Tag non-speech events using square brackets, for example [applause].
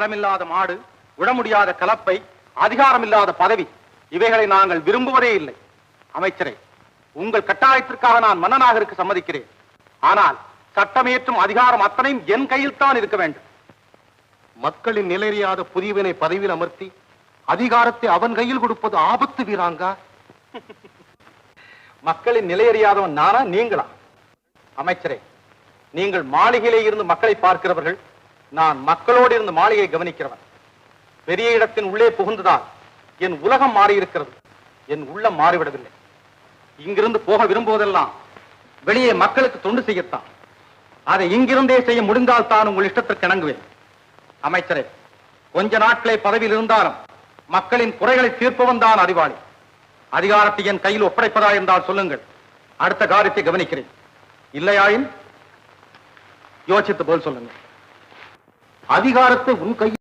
பலமில்லாத மாடு விடமுடியாத கலப்பை அதிகாரமில்லாத பதவி இவைகளை நாங்கள் விரும்புவதே இல்லை. அமைச்சரே உங்கள் கட்டாயத்திற்காக நான் மன்னனாக இருக்க சம்மதிக்கிறேன். ஆனால் சட்டமேற்றும் அதிகாரம் அத்தனையும் என் கையில் தான் இருக்க வேண்டும். மக்களின் நிலையறியாத புதியவனை பதவியில் அமர்த்தி அதிகாரத்தை அவன் கையில் கொடுப்பது ஆபத்து வீராங்கா? [laughs] மக்களின் நிலையறியாதவன் நானா? நீங்களா? அமைச்சரே நீங்கள் மாளிகையிலே இருந்து மக்களை பார்க்கிறவர்கள் நான் மக்களோடு இருந்து மாளிகையை கவனிக்கிறவன். பெரிய இடத்தின் உள்ளே புகுந்ததால் என் உலகம் மாறியிருக்கிறது. என் உள்ளம் மாறிவிடவில்லை. இங்கிருந்து போக விரும்புவதெல்லாம் வெளியே மக்களுக்கு தொண்டு செய்யத்தான். அதை இங்கிருந்தே செய்ய முடிந்தால் தான் உங்கள் இஷ்டத்திற்கு இணங்குவேன். அமைச்சரே கொஞ்ச நாட்களே பதவியில் இருந்தாலும் மக்களின் குறைகளை தீர்ப்பவன் தான் அறிவாளி. அதிகாரத்தை என் கையில் ஒப்படைப்பதா என்றால் சொல்லுங்கள். அடுத்த காரியத்தை கவனிக்கிறேன். இல்லையாயின்? யோசித்து போல் சொல்லுங்கள். அதிகாரத்தை உன் கையில்